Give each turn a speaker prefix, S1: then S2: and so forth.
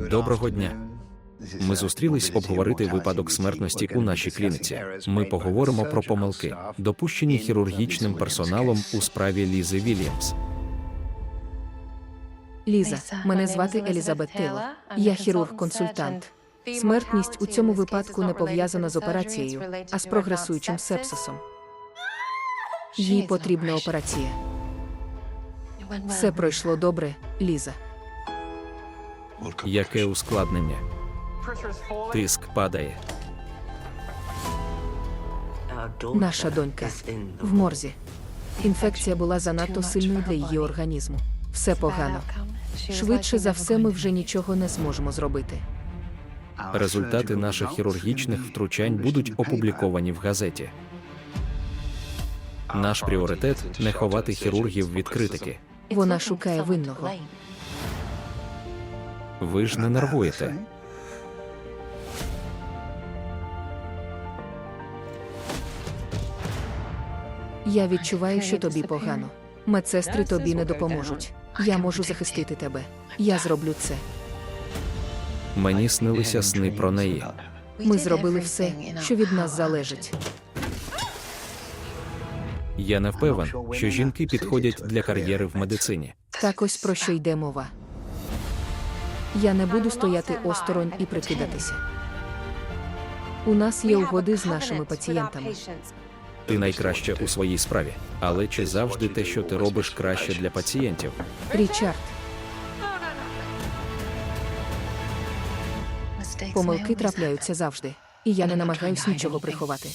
S1: Доброго дня. Ми зустрілись обговорити випадок смертності у нашій клініці. Ми поговоримо про помилки, допущені хірургічним персоналом у справі Лізи Вільямс.
S2: Ліза, мене звати Елізабет Тейлор. Я хірург-консультант. Смертність у цьому випадку не пов'язана з операцією, а з прогресуючим сепсисом. Їй потрібна операція. Все пройшло добре, Ліза.
S1: Яке ускладнення? Тиск падає.
S2: Наша донька в морзі. Інфекція була занадто сильною для її організму. Все погано. Швидше за все, ми вже нічого не зможемо зробити.
S1: Результати наших хірургічних втручань будуть опубліковані в газеті. Наш пріоритет не ховати хірургів від критики.
S2: Вона шукає винного.
S1: Ви ж не нервуєте.
S2: Я відчуваю, що тобі погано. Медсестри тобі не допоможуть. Я можу захистити тебе. Я зроблю це.
S1: Мені снилися сни про неї.
S2: Ми зробили все, що від нас залежить.
S1: Я не впевнен, що жінки підходять для кар'єри в медицині.
S2: Так ось про що йде мова. Я не буду стояти осторонь і прикидатися. У нас є угоди з нашими пацієнтами.
S1: Ти найкраща у своїй справі, але чи завжди те, що ти робиш краще для пацієнтів?
S2: Річард, помилки трапляються завжди, і я не намагаюсь нічого приховати.